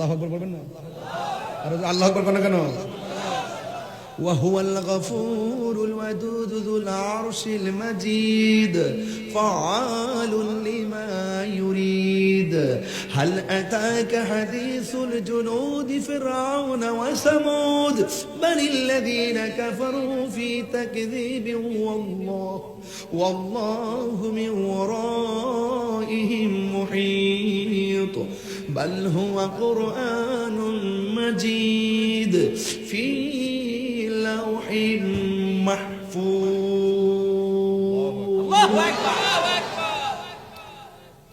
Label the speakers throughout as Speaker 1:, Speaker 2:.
Speaker 1: আল্লাহ আকবর বলবেন না আর আল্লাহ আকবর কেন কেন وهو الغفور الودود ذو العرش المجيد فعال لما يريد هل أتاك حديث الجنود فرعون وثمود بل الذين كفروا في تكذيب والله والله بل هو قرآن مجيد في لوح محفوظ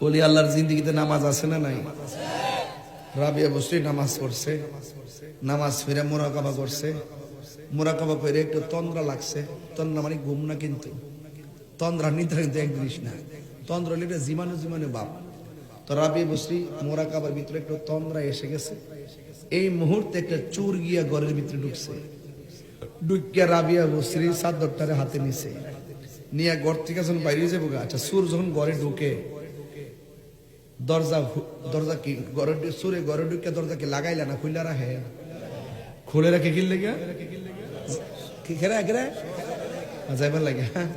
Speaker 1: বলি আল্লাহর জিন্দগিতে নামাজ আছে না নাই রাবিয়া বসরি নামাজ পড়ছে নামাজ ফিরে মোরাকাবা করছে মোরাকাবা করে একটু তন্দ্রা লাগছে তন্দ্রা মানে ঘুম না কিন্তু তন্দ্রা নিদ্রা কিন্তু এক জিনিস না তন্দ্রা হলে এটা জীবাণু জীবাণু বাপ তো রাবিয়া বসরি মোরাকাবার ভিতরে একটু তন্দ্রা এসে গেছে। এই মুহূর্তে একটা চুর গিয়া ঘরের ভিতরে ঢুকছে। ডুকিয়া রাবিয়া বসরি চাদরটারে হাতে নিছে। নিয়ে ঘর থেকে যখন বাইরে যাব আচ্ছা সুর যখন ঘরে ঢুকে, দরজা দরজা কি ঘরে সুরে ঘরে ঢুকে দরজা কি লাগাইলা না খুললা রাখে? খুলে রাখে কিনলে গিয়া খেরা খেরা? যাইবার লাগে হ্যাঁ।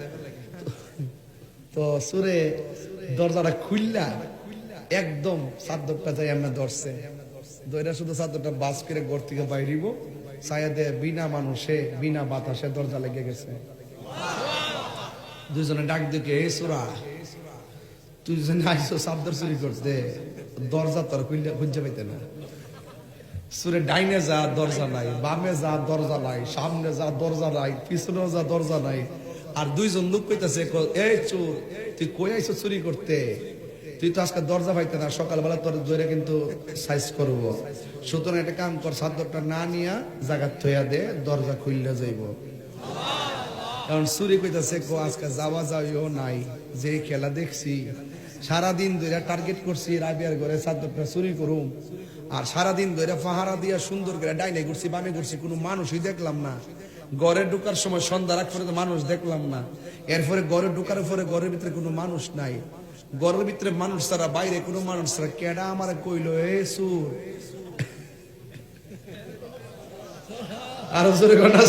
Speaker 1: তো সুরে দরজাটা খুললা একদম চাদরটা যাই আমরা ধরছে। দইরা শুধু চাদরটা বাস করে ঘর থেকে বাইরিব ছায়াতে বিনা মানুষে, বিনা বাতাসে দরজা লেগে গেছে। দুজনে ডাক দিকে এই সুরা, তুই যে আইসো চুরি করতে দরজা তোর খুঁজে পাইতে না। সুরে ডাইনে যা দরজা নাই, বামে যা দরজা নাই, সামনে যা দরজা নাই পিছনে যা দরজা নাই, আর দুইজন লোক কইতাছে এই চোর, তুই কই আইসো চুরি করতে? তুই তো আজকে দরজা পাইতে না, সকালবেলা তোর ধরে কিন্তু সাইজ করব। সুতরাং একটা কাম কর, চাদরটা না নিয়া জায়গা থইয়া দে, দরজা খুললে যাইব। কারণ চুরি কইতাছে, কো আজকে যাওয়া যাইও নাই, যে খেলা দেখছি। সারাদিন ধরে টার্গেট করছি, রাবিয়ার ঘরে চাদরটা চুরি করুম। আর সারাদিন ধরে পাহারা দিয়া সুন্দর করে ডাইনে ঘুরছি, বামে ঘুরছি, কোনো মানুষই দেখলাম না। ঘরে ঢুকার সময় সন্ধ্যা রাখ পরে তো মানুষ দেখলাম না। এরপরে ঘরে ঢুকার পরে ঘরের ভিতরে কোনো মানুষ নাই। ঘরের ভিতরে মানুষ ছাড়া বাইরে কোনো মানুষ ছাড়া কেডা আমার কইল, এ সুর। আরও জোরে ঘটনা